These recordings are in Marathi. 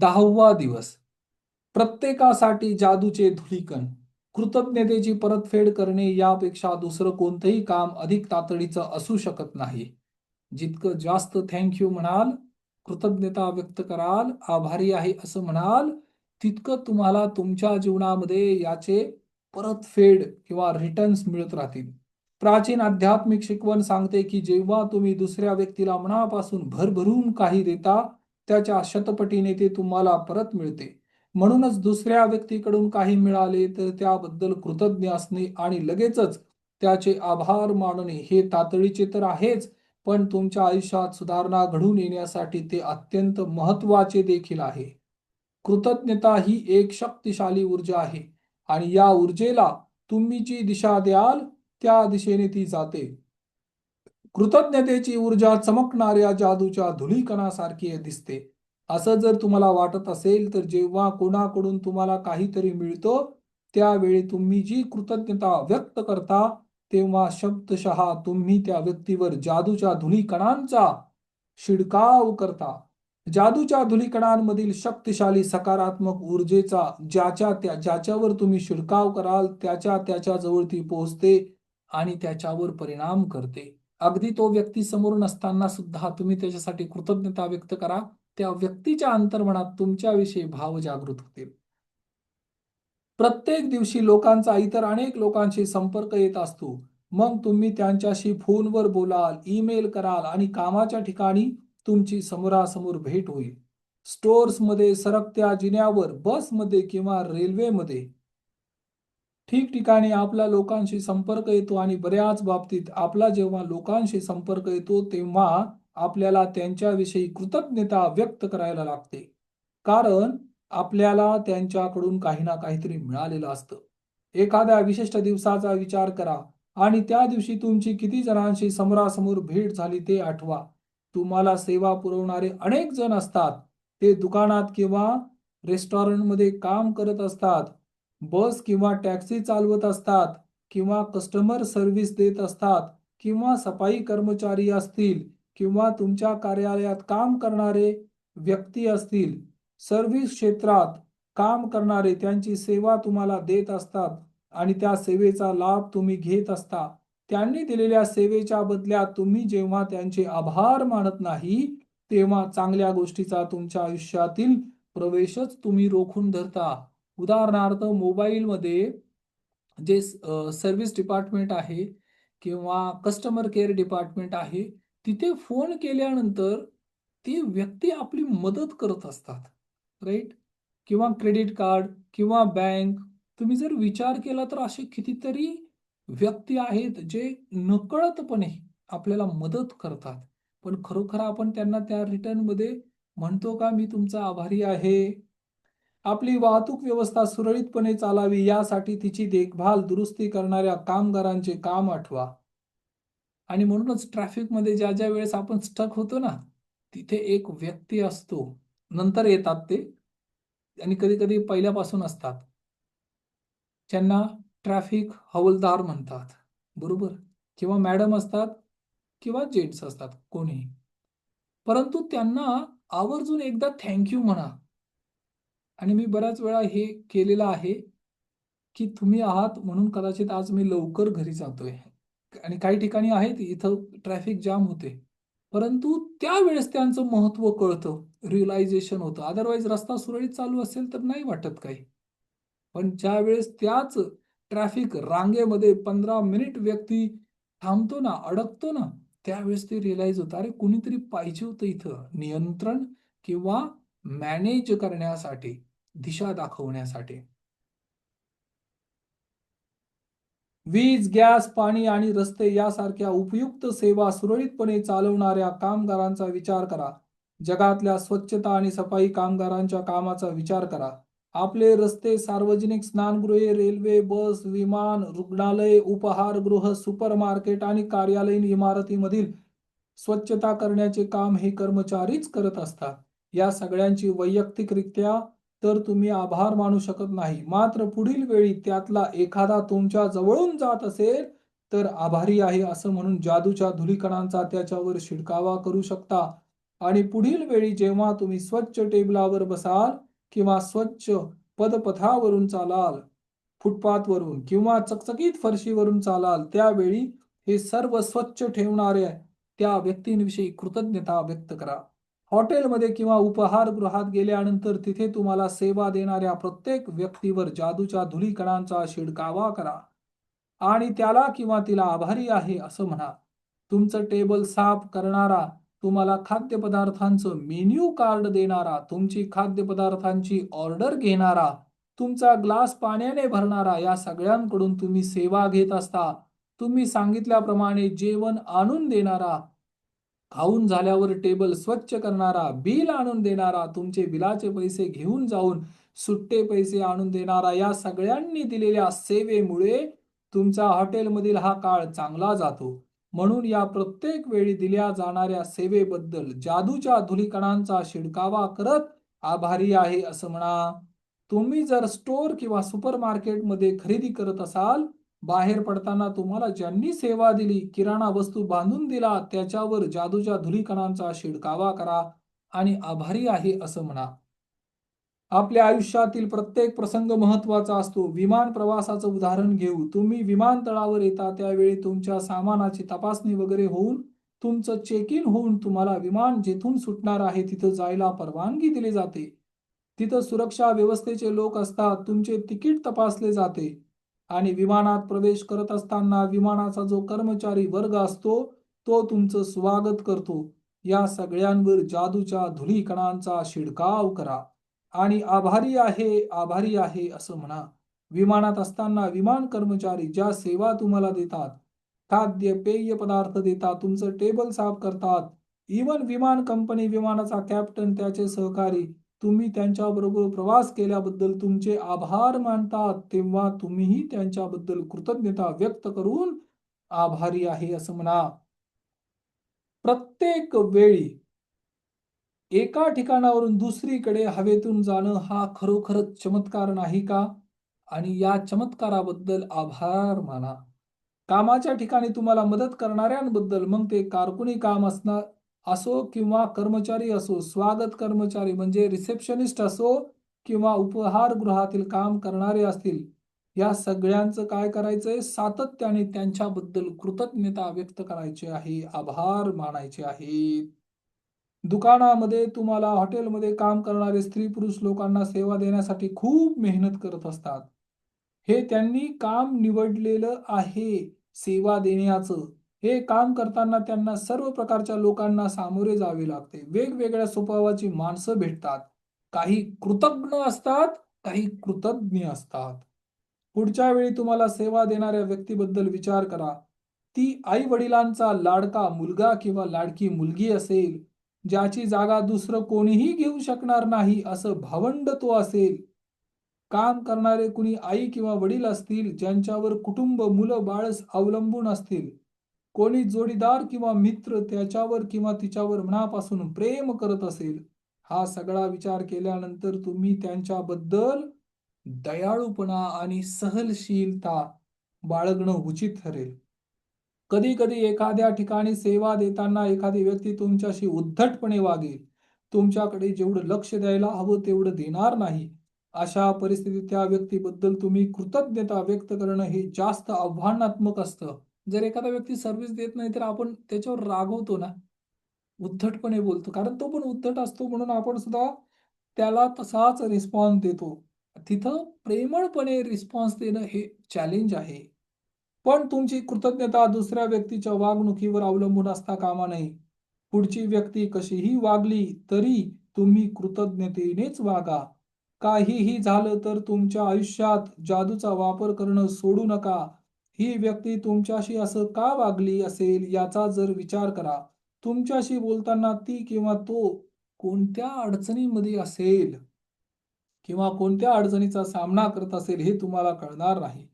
दहावा दिवस. प्रत्येकासाठी जादूचे धुलीकण कृतज्ञतेची परतफेड करणे यापेक्षा दुसरं कोणतंही काम अधिक तातडीचं असू शकत नाही. जितकं जास्त थँक्यू म्हणाल कृतज्ञता व्यक्त कराल आभारी आहे असं म्हणाल तितकं तुम्हाला तुमच्या जीवनामध्ये याचे परतफेड किंवा रिटर्न्स मिळत राहतील. प्राचीन आध्यात्मिक शिकवण सांगते की जेव्हा तुम्ही दुसऱ्या व्यक्तीला मनापासून भरभरून काही देता त्याच्या शतपटीने ते तुम्हाला परत मिळते. म्हणूनच दुसऱ्या व्यक्तीकडून काही मिळाले तर त्याबद्दल कृतज्ञ असणे आणि लगेचच त्याचे आभार मानणे हे तातडीचे तर आहेच पण तुमच्या आयुष्यात सुधारणा घडून येण्यासाठी ते अत्यंत महत्त्वाचे देखील आहे. कृतज्ञता ही एक शक्तिशाली ऊर्जा आहे आणि या ऊर्जेला तुम्ही जी दिशा द्याल त्या दिशेने ती जाते. कृतज्ञतेची ऊर्जा चमकणाऱ्या जादूच्या धुलीकणासारखी दिसते. असं जर तुम्हाला वाटत असेल तर जेव्हा कोणाकडून तुम्हाला काहीतरी मिळतो त्यावेळी तुम्ही जी कृतज्ञता व्यक्त करता तेव्हा शब्दशः तुम्ही त्या व्यक्तीवर जादूच्या धुलीकणांचा शिडकाव करता. जादूच्या धुलीकणांमधील शक्तिशाली सकारात्मक ऊर्जेचा ज्याच्या त्या ज्याच्यावर तुम्ही शिडकाव कराल त्याच्या त्याच्याजवळ ती पोहोचते आणि त्याच्यावर परिणाम करते. अगदी तो व्यक्ती समोर नसताना सुद्धा तुम्ही त्याच्यासाठी कृतज्ञता व्यक्त करा. त्या व्यक्तीच्या अंतर्मनात तुमच्याविषयी भाव जागृत होतील प्रत्येक दिवशी लोकांचा इतर अनेक लोकांशी संपर्क येत असतो. मग तुम्ही त्यांच्याशी फोनवर बोलाल ईमेल कराल आणि कामाच्या ठिकाणी तुमची समोरासमोर भेट होईल. स्टोअर्समध्ये सरकत्या जिन्यावर बसमध्ये किंवा रेल्वेमध्ये ठिकठिकाणी आपला लोकांशी संपर्क येतो आणि बऱ्याच बाबतीत आपला जेव्हा लोकांशी संपर्क येतो तेव्हा आपल्याला त्यांच्याविषयी कृतज्ञता व्यक्त करायला लागते. कारण आपल्याला त्यांच्याकडून काही ना काहीतरी मिळालेलं असतं. एखाद्या विशिष्ट दिवसाचा विचार करा आणि त्या दिवशी तुमची किती जणांशी समोरासमोर भेट झाली ते आठवा. तुम्हाला सेवा पुरवणारे अनेक जण असतात. ते दुकानात किंवा रेस्टॉरंटमध्ये काम करत असतात. बस किंवा टॅक्सी चालवत असतात किंवा कस्टमर सर्व्हिस देत असतात किंवा सफाई कर्मचारी असतील किंवा तुमच्या कार्यालयात काम करणारे व्यक्ती असतील सर्व्हिस क्षेत्रात काम करणारे त्यांची सेवा तुम्हाला देत असतात आणि त्या सेवेचा लाभ तुम्ही घेत असता. त्यांनी दिलेल्या सेवेच्या बदल्यात तुम्ही जेव्हा त्यांचे आभार मानत नाही तेव्हा चांगल्या गोष्टीचा तुमच्या आयुष्यातील प्रवेशच तुम्ही रोखून धरता. उदाहरणार्थ मोबाईलमध्ये जे सर्व्हिस डिपार्टमेंट आहे किंवा कस्टमर केअर डिपार्टमेंट आहे तिथे फोन केल्यानंतर ती व्यक्ती आपली मदत करत असतात राईट किंवा क्रेडिट कार्ड किंवा बँक तुम्ही जर विचार केला तर असे कितीतरी व्यक्ती आहेत जे नकळतपणे आपल्याला मदत करतात. पण खरोखर आपण त्यांना त्या रिटर्नमध्ये म्हणतो का मी तुमचा आभारी आहे. आपली वाहतूक व्यवस्था सुरळीतपणे चालावी यासाठी तिची देखभाल दुरुस्ती करणाऱ्या कामगारांचे काम आठवा. आणि म्हणूनच ट्रॅफिकमध्ये ज्या ज्या वेळेस आपण स्टक होतो ना तिथे एक व्यक्ती असतो. नंतर येतात ते. आणि कधी कधी पहिल्यापासून असतात. त्यांना ट्रॅफिक हवलदार म्हणतात. बरोबर? किंवा मॅडम असतात किंवा जेंट्स असतात कोणी परंतु त्यांना आवर्जून एकदा थँक्यू म्हणा. आणि मी बऱ्याच वेळा हे केलेलं आहे की तुम्ही आहात म्हणून कदाचित आज मी लवकर घरी जातोय. आणि काही ठिकाणी आहेत इथं ट्रॅफिक जाम होते. परंतु त्यावेळेस त्यांचं महत्त्व कळतं रिअलायझेशन होतं. अदरवाईज रस्ता सुरळीत चालू असेल तर नाही वाटत काही. पण ज्या वेळेस त्याच ट्रॅफिक रांगेमध्ये पंधरा मिनिट व्यक्ती थांबतो ना अडकतो ना त्यावेळेस ते रिअलाइज होतं. अरे कुणीतरी पाहिजे होतं इथं नियंत्रण किंवा मॅनेज करण्यासाठी. दिशा दाखवण्यासाठी. वीज गॅस पाणी आणि रस्ते यासारख्या उपयुक्त सेवा सुरळीतपणे चालवणाऱ्या कामगारांचा विचार करा. जगातल्या स्वच्छता आणि सफाई कामगारांच्या कामाचा विचार करा. आपले रस्ते सार्वजनिक स्नानगृहे रेल्वे बस विमान रुग्णालय उपहारगृह सुपर मार्केट आणि कार्यालयीन इमारतीमधील स्वच्छता करण्याचे काम हे कर्मचारीच करत असतात. या सगळ्यांची वैयक्तिकरित्या तर तुम्ही आभार मानू शकत नाही. मात्र पुढील वेळी त्यातला एखादा तुमच्या जवळून जात असेल तर आभारी आहे असं म्हणून जादूच्या धुलीकणांचा त्याच्यावर शिडकावा करू शकता. आणि पुढील वेळी जेव्हा तुम्ही स्वच्छ टेबलावर बसाल किंवा स्वच्छ पदपथावरून चालाल फुटपाथवरून किंवा चकचकीत फरशीवरून चालाल त्यावेळी हे सर्व स्वच्छ ठेवणाऱ्या त्या व्यक्तींविषयी कृतज्ञता व्यक्त करा. हॉटेलमध्ये किंवा उपहारगृहात गेल्यानंतर तिथे तुम्हाला सेवा देणाऱ्या प्रत्येक व्यक्तीवर जादूच्या धुलीकणांचा शिडकावा करा. आणि त्याला किंवा तिला आभारी आहे असं म्हणा. तुमचं टेबल साफ करणारा तुम्हाला खाद्यपदार्थांचं मेन्यू कार्ड देणारा तुमची खाद्यपदार्थांची ऑर्डर घेणारा तुमचा ग्लास पाण्याने भरणारा या सगळ्यांकडून तुम्ही सेवा घेत असता. तुम्ही सांगितल्याप्रमाणे जेवण आणून देणारा खाऊन झाल्यावर टेबल स्वच्छ करणारा बिल आणून देणारा तुमचे बिलाचे पैसे घेऊन जाऊन सुट्टे पैसे आणून देणारा या सगळ्यांनी दिलेल्या सेवेमुळे तुमचा हॉटेलमधील हा काळ चांगला जातो. म्हणून या प्रत्येक वेळी दिल्या जाणाऱ्या सेवेबद्दल जादूच्या धुलीकणांचा शिडकावा करत आभारी आहे असं म्हणा. तुम्ही जर स्टोअर किंवा सुपर मार्केटमध्ये खरेदी करत असाल बाहेर पडताना तुम्हाला ज्यांनी सेवा दिली किराणा वस्तू बांधून दिला त्याच्यावर जादूच्या धुलीकणांचा शिडकावा करा आणि आभारी आहे असं म्हणा. आपल्या आयुष्यातील प्रत्येक प्रसंग महत्त्वाचा असतो. विमान प्रवासाचं उदाहरण घेऊ. तुम्ही विमानतळावर येता त्यावेळी तुमच्या सामानाची तपासणी वगैरे होऊन तुमचं चेक इन होऊन तुम्हाला विमान जिथून सुटणार आहे तिथं जायला परवानगी दिली जाते. तिथं सुरक्षा व्यवस्थेचे लोक असतात. तुमचे तिकीट तपासले जाते. आणि विमानात प्रवेश करत असताना विमानाचा जो कर्मचारी वर्ग असतो तो तुमचं स्वागत करतो. या सगळ्यांवर जादूच्या धुलीकणांचा शिडकाव करा. आणि आभारी आहे आभारी आहे असं म्हणा. विमानात असताना विमान कर्मचारी ज्या सेवा तुम्हाला देतात खाद्य पेय पदार्थ देतात तुमचं टेबल साफ करतात इवन विमान कंपनी विमानाचा कॅप्टन त्याचे सहकारी तुम्ही त्यांच्याबरोबर प्रवास केल्याबद्दल तुमचे आभार मानतात तेव्हा तुम्हीही त्यांच्याबद्दल कृतज्ञता व्यक्त करून आभारी आहे असं म्हणा. प्रत्येक वेळी एका ठिकाणावरून दुसरीकडे हवेतून जाणं हा खरोखरच चमत्कार नाही का? आणि या चमत्काराबद्दल आभार माना. कामाच्या ठिकाणी तुम्हाला मदत करणाऱ्यांबद्दल मग ते कारकुनी काम असणार असो किंवा कर्मचारी असो स्वागत कर्मचारी म्हणजे रिसेप्शनिस्ट असो किंवा उपहारगृहातील काम करणारे असतील या सगळ्यांचं काय करायचंय? सातत्याने त्यांच्याबद्दल कृतज्ञता व्यक्त करायची आहे आभार मानायचे आहेत. दुकानामध्ये तुम्हाला हॉटेलमध्ये काम करणारे स्त्री पुरुष लोकांना सेवा देण्यासाठी खूप मेहनत करत असतात. हे त्यांनी काम निवडलेलं आहे सेवा देण्याचं. हे काम करताना त्यांना सर्व प्रकारच्या लोकांना सामोरे जावे लागते. वेगवेगळ्या स्वभावाची माणसं भेटतात. काही कृतज्ञ असतात काही कृतज्ञ असतात. पुढच्या वेळी तुम्हाला सेवा देणाऱ्या व्यक्तीबद्दल विचार करा. ती आई वडिलांचा लाडका मुलगा किंवा लाडकी मुलगी असेल ज्याची जागा दुसरं कोणीही घेऊ शकणार नाही असं भावंड तो असेल. काम करणारे कुणी आई किंवा वडील असतील ज्यांच्यावर कुटुंब मुलं बाळस अवलंबून असतील. कोणी जोडीदार किंवा मित्र त्याच्यावर किंवा तिच्यावर मनापासून प्रेम करत असेल हा सगळा विचार केल्यानंतर तुम्ही त्यांच्याबद्दल दयाळूपणा आणि सहनशीलता बाळगणं उचित ठरेल. कधी कधी एखाद्या ठिकाणी सेवा देताना एखादी व्यक्ती तुमच्याशी उद्धटपणे वागेल तुमच्याकडे जेवढं लक्ष द्यायला हवं तेवढं देणार नाही अशा परिस्थितीत त्या व्यक्तीबद्दल तुम्ही कृतज्ञता व्यक्त करणं हे जास्त आव्हानात्मक असतं. जर एखादा व्यक्ती सर्व्हिस देत नाही तर आपण त्याच्यावर रागवतो ना. उद्धटपणे बोलतो. कारण तो पण उद्धट असतो म्हणून आपण सुद्धा त्याला तसाच रिस्पॉन्स देतो. तिथं प्रेमळपणे रिस्पॉन्स देणं हे चॅलेंज आहे. पण तुमची कृतज्ञता दुसऱ्या व्यक्तीच्या वागणुकीवर अवलंबून असता कामा नये. पुढची व्यक्ती कशीही वागली तरी तुम्ही कृतज्ञतेनेच वागा. काहीही झालं तर तुमच्या आयुष्यात जादूचा वापर करणं सोडू नका. ही व्यक्ती तुमच्याशी असं का वागली असेल याचा जर विचार करा. तुमच्याशी बोलताना ती किंवा तो कोणत्या अडचणीमध्ये असेल किंवा कोणत्या अडचणीचा सामना करत असेल हे तुम्हाला कळणार नाही.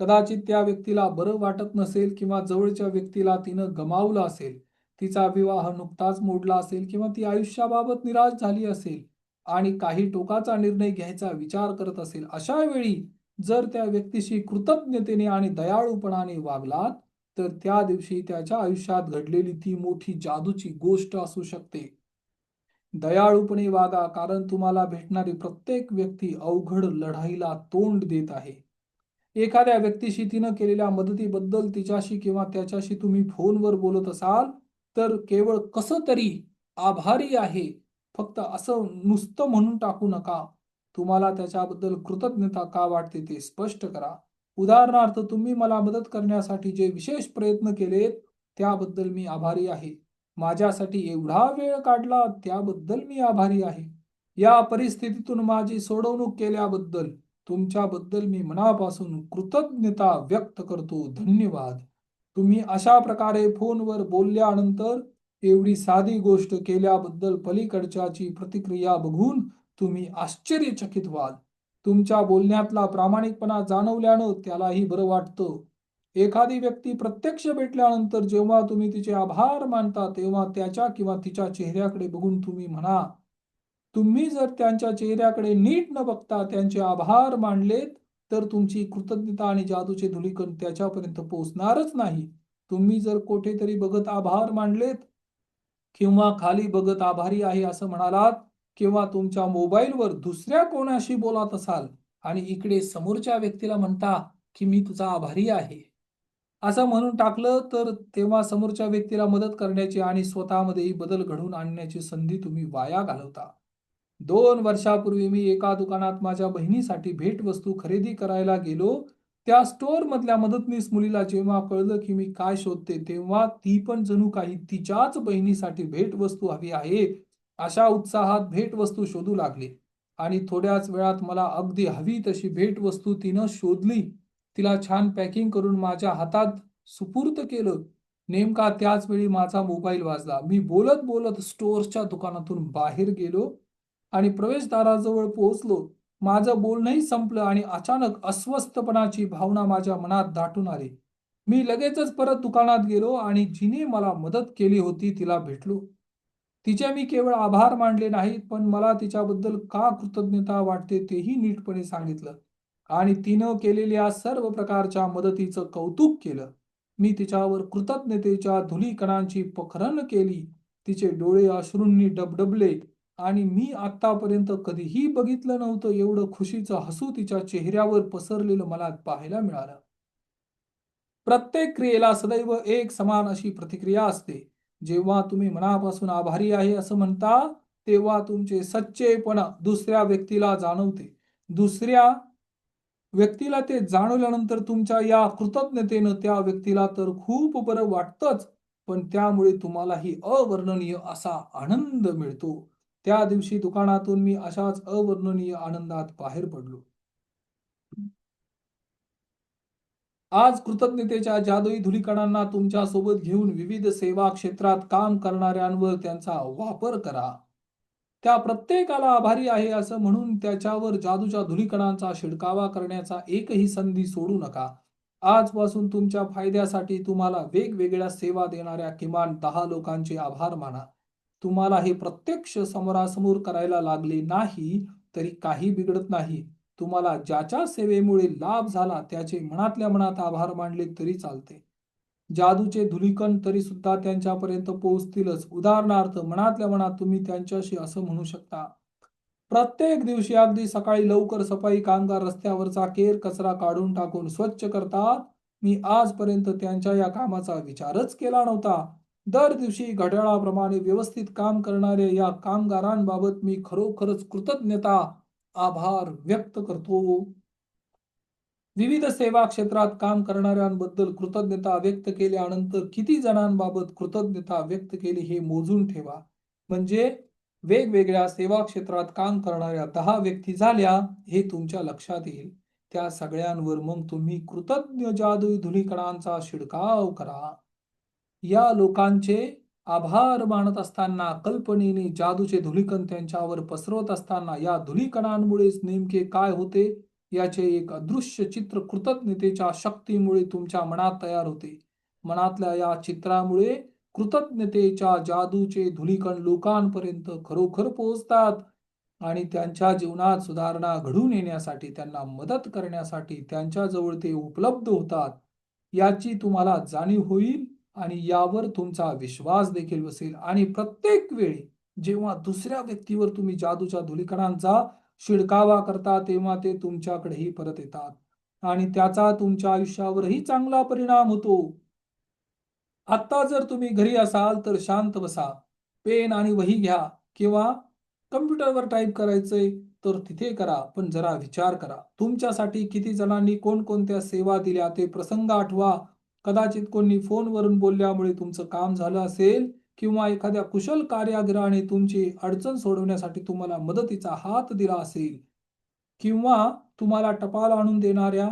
कदाचित त्या व्यक्तीला बरं वाटत नसेल किंवा जवळच्या व्यक्तीला तिनं गमावलं असेल. तिचा विवाह नुकताच मोडला असेल किंवा ती आयुष्याबाबत निराश झाली असेल आणि काही टोकाचा निर्णय घ्यायचा विचार करत असेल अशा वेळी जर त्या व्यक्तीशी कृतज्ञतेने आणि दयाळूपणाने वागलात तर त्या दिवशी त्याच्या आयुष्यात घडलेली ती मोठी जादूची गोष्ट असू शकते. दयाळूपणे वागा कारण तुम्हाला भेटणारी प्रत्येक व्यक्ती अवघड लढाईला तोंड देत आहे. एखाद्या व्यक्तीशी तिनं केलेल्या मदतीबद्दल तिच्याशी किंवा त्याच्याशी तुम्ही फोनवर बोलत असाल तर केवळ कसं तरी आभारी आहे फक्त असं नुसतं म्हणून टाकू नका. तुम्हाला त्याच्याबद्दल कृतज्ञता का वाटते ते स्पष्ट करा. उदाहरणार्थ तुम्ही मला मदत करण्यासाठी जे विशेष प्रयत्न केलेत त्याबद्दल मी आभारी आहे. माझ्यासाठी एवढा वेळ काढला त्याबद्दल मी आभारी आहे. या परिस्थितीतून माझी सोडवणूक केल्याबद्दल तुमच्याबद्दल मी मनापासून कृतज्ञता व्यक्त करतो. धन्यवाद. तुम्ही अशा प्रकारे फोनवर बोलल्यानंतर एवढी साधी गोष्ट केल्याबद्दल पलीकडच्याची प्रतिक्रिया बघून तुम्ही आश्चर्यचकित व्हाल. तुमच्या बोलण्यातला प्रामाणिकपणा जाणवल्यानं त्यालाही बरं वाटतं. एखादी व्यक्ती प्रत्यक्ष भेटल्यानंतर जेव्हा तुम्ही तिचे आभार मानता तेव्हा त्याच्या किंवा तिच्या चेहऱ्याकडे बघून तुम्ही म्हणा तुम्ही जर त्यांच्या चेहऱ्याकडे नीट न बघता त्यांचे आभार मानलेत तर तुमची कृतज्ञता आणि जादूचे धुलीकण त्याच्यापर्यंत पोहोचणारच नाही. तुम्ही जर कोठेतरी बघत आभार मानलेत किंवा खाली बघत आभारी आहे असं म्हणालात किंवा तुमच्या मोबाईलवर दुसऱ्या कोणाशी बोलत असाल आणि इकडे समोरच्या व्यक्तीला म्हणता की मी तुझा आभारी आहे. असं म्हणून टाकलं तर तेव्हा समोरच्या व्यक्तीला मदत करण्याची आणि स्वतःमध्येही बदल घडवून आणण्याची संधी तुम्ही वाया घालवता. दोन वर्षापूर्वी मी एका दुकानात माझ्या बहिणीसाठी भेटवस्तू खरेदी करायला गेलो. त्या स्टोअर मधल्या मदतनीस मुलीला जेव्हा कळलं की मी काय शोधते तेव्हा ती पण जणू काही तिच्याच बहिणीसाठी भेटवस्तू हवी आहे. अशा उत्साहात भेटवस्तू शोधू लागली. आणि थोड्याच वेळात मला अगदी हवी तशी भेटवस्तू तिनं शोधली. तिला छान पॅकिंग करून माझ्या हातात सुपूर्त केलं. नेमका त्याच वेळी माझा मोबाईल वाजला. मी बोलत बोलत स्टोअरच्या दुकानातून बाहेर गेलो आणि प्रवेशद्वाराजवळ पोहोचलो. माझं बोलणंही संपलं आणि अचानक अस्वस्थपणाची भावना माझ्या मनात दाटून आली. मी लगेचच परत दुकानात गेलो आणि जिने मला मदत केली होती तिला भेटलो. तिचे मी केवळ आभार मानले नाहीत पण मला तिच्याबद्दल का कृतज्ञता वाटते तेही नीटपणे सांगितलं. आणि तिनं केलेल्या सर्व प्रकारच्या मदतीचं कौतुक केलं. मी तिच्यावर कृतज्ञतेच्या धुलीकणांची पखरण केली. तिचे डोळे अश्रूंनी डबडबले आणि मी आतापर्यंत कधीही बघितलं नव्हतं एवढं खुशीचं हसू तिच्या चेहऱ्यावर पसरलेलं मला पाहायला मिळालं. प्रत्येक क्रियेला सदैव एक समान अशी प्रतिक्रिया असते. जेव्हा तुम्ही मनापासून आभारी आहे असं म्हणता तेव्हा तुमचे सच्चेपणा दुसऱ्या व्यक्तीला जाणवते. दुसऱ्या व्यक्तीला ते जाणवल्यानंतर तुमच्या या कृतज्ञतेनं त्या व्यक्तीला तर खूप बरं वाटतंच पण त्यामुळे तुम्हालाही अवर्णनीय असा आनंद मिळतो. त्या दिवशी दुकानातून मी अशाच अवर्णनीय आनंदात बाहेर पडलो. आज कृतज्ञतेच्या जादुई धुलीकणांना तुमच्यासोबत घेऊन विविध सेवा क्षेत्रात काम करणाऱ्यांवर त्यांचा वापर करा. त्या प्रत्येकाला आभारी आहे असं म्हणून त्याच्यावर जादूच्या धुलीकणांचा शिडकावा करण्याचा एकही संधी सोडू नका. आजपासून तुमच्या फायद्यासाठी तुम्हाला वेगवेगळ्या सेवा देणाऱ्या किमान दहा लोकांचे आभार माना. तुम्हाला हे प्रत्यक्ष समोरासमोर करायला लागले नाही तरी काही बिघडत नाही. तुम्हाला ज्याच्या सेवेमुळे लाभ झाला त्याचे मनातल्या मनात आभार मानले तरी चालते. जादूचे धुलीकण तरी सुद्धा त्यांच्यापर्यंत पोहोचतीलच. उदाहरणार्थ मनातल्या मनात तुम्ही त्यांच्याशी असं म्हणू शकता प्रत्येक दिवशी अगदी सकाळी लवकर सफाई कामगार रस्त्यावरचा केर कचरा काढून टाकून स्वच्छ करतात. मी आजपर्यंत त्यांच्या या कामाचा विचारच केला नव्हता. दर दिवशी घड्याळाप्रमाणे व्यवस्थित काम करणाऱ्या या कामगारांबाबत मी खरोखरच कृतज्ञता आभार व्यक्त करतो. विविध सेवा क्षेत्रात काम करणाऱ्यांबद्दल कृतज्ञता व्यक्त केल्यानंतर किती जणांबाबत कृतज्ञता व्यक्त केली हे मोजून ठेवा. म्हणजे वेगवेगळ्या सेवा क्षेत्रात काम करणाऱ्या दहा व्यक्ती झाल्या हे तुमच्या लक्षात येईल. त्या सगळ्यांवर मग तुम्ही कृतज्ञ जादुई धुलीकणांचा शिडकाव करा. या लोकांचे आभार मानत असताना कल्पनेने जादूचे धुलीकण त्यांच्यावर पसरवत असताना या धुलीकणांमुळेच नेमके काय होते? याचे एक अदृश्य चित्र कृतज्ञतेच्या शक्तीमुळे तुमच्या मनात तयार होते. मनातल्या या चित्रामुळे कृतज्ञतेच्या जादूचे धुलीकण लोकांपर्यंत खरोखर पोहोचतात आणि त्यांच्या जीवनात सुधारणा घडून येण्यासाठी त्यांना मदत करण्यासाठी त्यांच्याजवळ ते उपलब्ध होतात. याची तुम्हाला जाणीव होईल. आणि यावर तुमचा विश्वास देखील बसेल. आणि प्रत्येक वेळी जेव्हा दुसऱ्या व्यक्तीवर तुम्ही जादूच्या धुलीकणांचा शिडकावा करता तेव्हा ते तुमच्याकडेही परत येतात. आणि त्याचा तुमच्या आयुष्यावरही चांगला परिणाम होतो. आत्ता जर तुम्ही घरी असाल तर शांत बसा. पेन आणि वही घ्या किंवा कम्प्युटरवर टाईप करायचंय तर तिथे करा पण जरा विचार करा. तुमच्यासाठी किती जणांनी कोणकोणत्या सेवा दिल्या ते प्रसंग आठवा. कदाचित कोणी फोनवरून बोलल्यामुळे तुमचं काम झालं असेल किंवा एखाद्या कुशल कार्याग्रहाने तुमची अडचण सोडवण्यासाठी तुम्हाला मदतीचा हात दिला असेल किंवा तुम्हाला टपाल आणून देणाऱ्या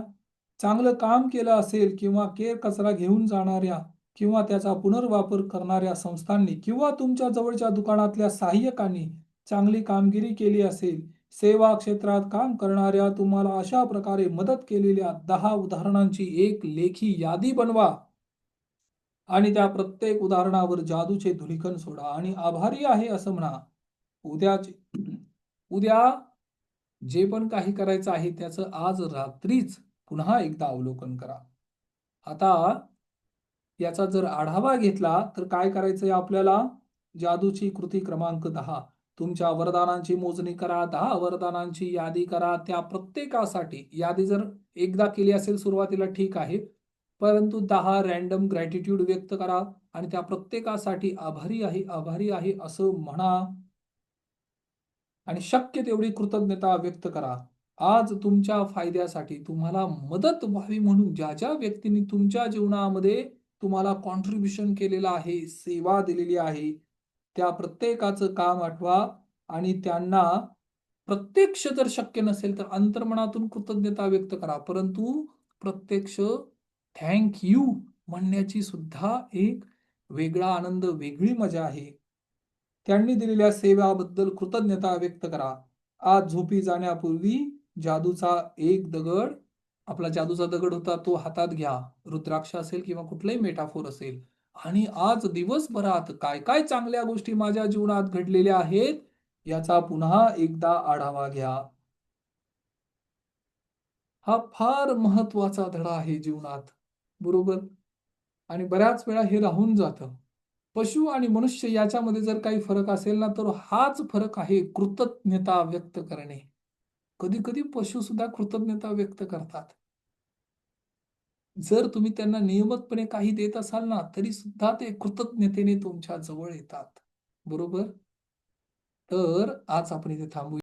चांगलं काम केलं असेल किंवा केर कचरा घेऊन जाणाऱ्या किंवा त्याचा पुनर्वापर करणाऱ्या संस्थांनी किंवा तुमच्या जवळच्या दुकानातल्या सहाय्यकांनी चांगली कामगिरी केली असेल सेवा क्षेत्रात काम करणाऱ्या तुम्हाला अशा प्रकारे मदत केलेल्या दहा उदाहरणांची एक लेखी यादी बनवा. आणि त्या प्रत्येक उदाहरणावर जादूचे धुलिकन सोडा आणि आभारी आहे असं म्हणा. उद्याचे उद्या जे पण काही करायचं आहे त्याचं आज रात्रीच पुन्हा एकदा अवलोकन करा. आता याचा जर आढावा घेतला तर काय करायचंय आपल्याला? जादूची कृती क्रमांक दहा. तुमच्या वरदानांची मोजणी करा दहा वरदानांची यादी करा. त्या प्रत्येकासाठी यादी जर एकदा केली असेल सुरुवातीला ठीक आहे परंतु दहा रॅन्डम ग्रॅटिट्यूड व्यक्त करा आणि त्या प्रत्येकासाठी आभारी आहे आभारी आहे असं म्हणा. आणि शक्य तेवढी कृतज्ञता व्यक्त करा. आज तुमच्या फायद्यासाठी तुम्हाला मदत व्हावी म्हणून ज्या ज्या व्यक्तींनी तुमच्या जीवनामध्ये तुम्हाला कॉन्ट्रीब्युशन केलेलं आहे सेवा दिलेली आहे त्या प्रत्येकाचं काम आठवा आणि त्यांना प्रत्यक्ष जर शक्य नसेल तर अंतर्मनातून कृतज्ञता व्यक्त करा. परंतु प्रत्यक्ष थँक यू म्हणण्याची सुद्धा एक वेगळा आनंद वेगळी मजा आहे. त्यांनी दिलेल्या सेवाबद्दल कृतज्ञता व्यक्त करा. आज झोपी जाण्यापूर्वी जादूचा एक दगड आपला जादूचा दगड होता तो हातात घ्या. रुद्राक्ष असेल किंवा कुठलाही मेटाफोर असेल. आणि आज दिवसभरात काय काय चांगल्या गोष्टी माझ्या जीवनात घडलेल्या आहेत याचा पुन्हा एकदा आढावा घ्या. हा फार महत्त्वाचा धडा आहे जीवनात बरोबर? आणि बऱ्याच वेळा हे राहून जातं. पशु आणि मनुष्य याच्यामध्ये जर काही फरक असेल ना तर हाच फरक आहे कृतज्ञता व्यक्त करणे. कधी कधी पशु सुद्धा कृतज्ञता व्यक्त करतात. जर तुम्ही त्यांना नियमितपणे काही देत असाल ना तरी सुद्धा ते कृतज्ञतेने तुमच्या जवळ येतात. बरोबर? तर आज आपण इथे थांबू